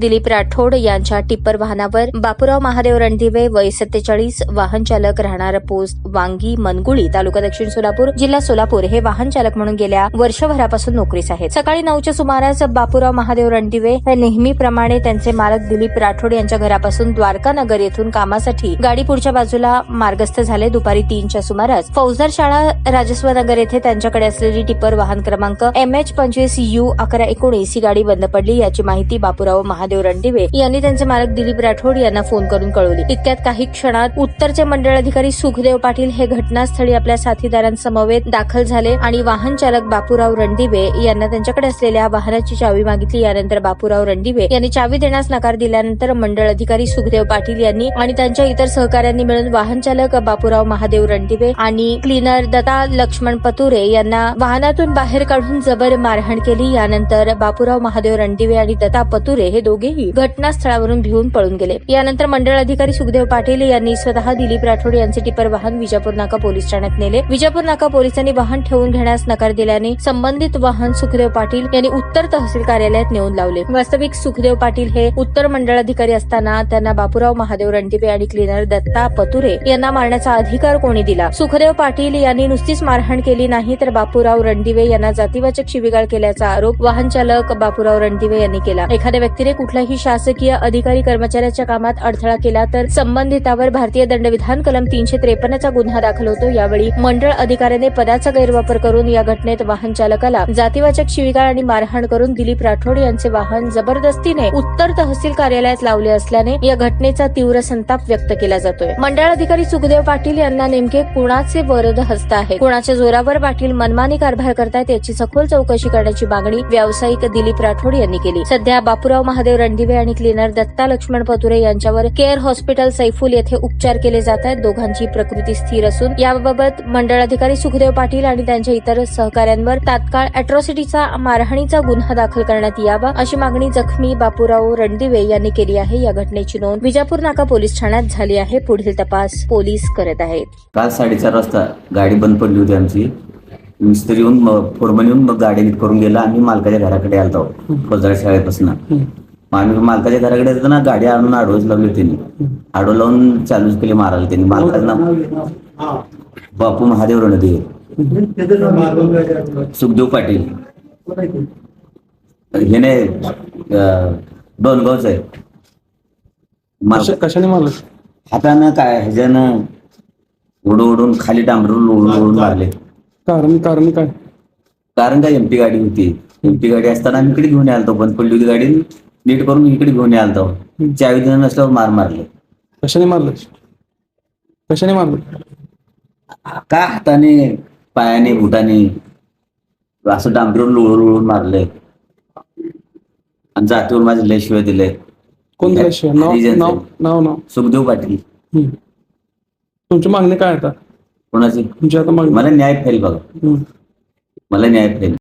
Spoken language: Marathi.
दिलीप राठोड यांच्या टिप्पर वाहनावर बापूराव महादेव रणदिवे वय सत्तेचाळीस वाहन चालक राहणार पोस्ट वांगी मनगुळी तालुका दक्षिण सोलापूर जिल्हा सोलापूर हे वाहन चालक म्हणून गेल्या वर्षभरापासून नोकरीस आहेत. सकाळी नऊच्या सुमारास बापूराव महादेव रणदिवे हे नेहमीप्रमाणे त्यांचे मालक दिलीप राठोड यांच्या घरापासून द्वारका नगर येथून कामासाठी गाडी पुढच्या बाजूला मार्गस्थ झाले. दुपारी तीनच्या सुमारास फौजदार शाळा राजस्व नगर येथे त्यांच्याकडे असलेली टिप्पर वाहन क्रमांक एम एच पंचवीस यू अकरा एकोणीस ही गाडी बंद पडली. याची माहिती बापूराव महादेव रणदिवे यांनी त्यांचे मालक दिलीप राठोड यांना फोन करून कळवली. इतक्यात काही क्षणात उत्तरचे मंडळ अधिकारी सुखदेव पाटील हे घटनास्थळी आपल्या साथीदारांसमवेत दाखल झाले आणि वाहन चालक बापूराव रणदिवे यांना त्यांच्याकडे असलेल्या वाहनाची चावी मागितली. यानंतर बापूराव रणदिवे यांनी चावी देण्यास नकार दिल्यानंतर मंडळ अधिकारी सुखदेव पाटील यांनी आणि त्यांच्या इतर सहकाऱ्यांनी मिळून वाहन चालक बापूराव महादेव रणदिवे आणि क्लीनर दत्ता लक्ष्मण पतुरे यांना वाहनातून बाहेर काढून जबर मारहाण केली. यानंतर बापूराव महादेव रणदिवे आणि दत्ता पतुरे हे दोघेही घटनास्थळावरून भिवून पळून गेले. यानंतर मंडळ अधिकारी सुखदेव पाटील यांनी स्वतः दिलीप राठोड यांचे टिपर वाहन विजापूर नाका पोलीस ठाण्यात नेले. विजापूर नाका पोलिसांनी वाहन ठेवून घेण्यास नकार दिल्याने संबंधित वाहन सुखदेव पाटील यांनी उत्तर तहसील कार्यालयात नेऊन लावले. वास्तविक सुखदेव पाटील हे उत्तर मंडळ अधिकारी असताना त्यांना बापूराव महादेव रणदिवे आणि क्लीनर दत्ता पतुरे यांना मारण्याचा अधिकार कोणी दिला? सुखदेव पाटील यांनी नुसतीच मारहाण केली नाही तर बापूराव रणदिवे यांना जातीवाचक शिवीगाळ केल्याचा आरोप वाहन चालक बापूराव रणदिवे यांनी केला. एखाद्या व्यक्तीने कुठल्याही शासकीय अधिकारी कर्मचाऱ्याच्या कामात अडथळा केला तर संबंधितावर भारतीय दंडविधान कलम तीनशे त्रेपन्नचा गुन्हा दाखल होतो. यावेळी मंडळ अधिकाऱ्याने पदाचा गैरवापर करून या घटनेत वाहन चालकाला जातीवाचक शिविगाळ आणि मारहाण करून दिलीप राठोड यांचे वाहन जबरदस्तीने उत्तर तहसील कार्यालयात लावले असल्याने या घटनेचा तीव्र संताप व्यक्त केला जातोय. मंडळ अधिकारी सुखदेव पाटील यांना नेमके कुणाचे वरद हस्त आहे कुणाच्या जोरावर पाटील मनमानी कारभार करतायत याची सखोल चौकशी करण्याची मागणी व्यावसायिक दिलीप राठोड यांनी केली. सध्या बापूराव महादेव रणदिवे आणि क्लीनर दत्ता लक्ष्मण पतुरे यांच्यावर केअर हॉस्पिटल सैफुल येथे उपचार केले जात आहेत. दोघांची प्रकृती स्थिर असून याबाबत मंडळ अधिकारी सुखदेव पाटील आणि त्यांच्या इतर सहकाऱ्यांवर तात्काळ अॅट्रॉसिटीचा मारहाणीचा गुन्हा दाखल करण्यात यावा अशी मागणी जखमी बापूराव रणदिवे यांनी केली आहे. या घटनेची नोंद विजापूर नाका पोलीस ठाण्यात झाली आहे. पुढील तपास पोलीस करत आहेत. काल साडेचार वाजता गाडी बंद पडली होती आमची. मिस्त्री येऊन फोरमन येऊन मग गाडी नीट करून गेला आम्ही मालकाच्या घराकडे आलतो. फौजदार शाळेपासून. मग आम्ही मालकाच्या घराकडे येतो ना गाडी आणून आडवच लावली त्यांनी. आडव लावून चालूच केली मारायला त्यांनी. मालकाचं नाव बापू महादेव रणदेव सुखदेव पाटील. हे नाही डोनगावच आहे. कशाने मारलं? हातानं काय ह्याच्यानं उडून उडून खाली डांबरून उडून उडून मारले. कारण कारण काय? कारण काय एमटी गाडी होती. एमटी गाडी असताना आम्ही इकडे घेऊन आलतो बंद पडली होती गाडी नीट करून इकडे घेऊन आलतो चावी देणं नसल्यावर मार मारले. कशाने मारलं? कशाने मारलं? का हाताने पायाने बुटाने असं डांबरून लोळून लोळून मारले. आणि जातीवर माझे लय शिवाय दिले. कोण शिवाय? नाव हरिजनचे. नाव नाव नाव. सुखदेव पाटील. हम्म. तुमची मागणी काय आता? कोणाची? तुमची आता मागणी. मला न्याय फेल बघा. हम्म. मला न्याय फेल.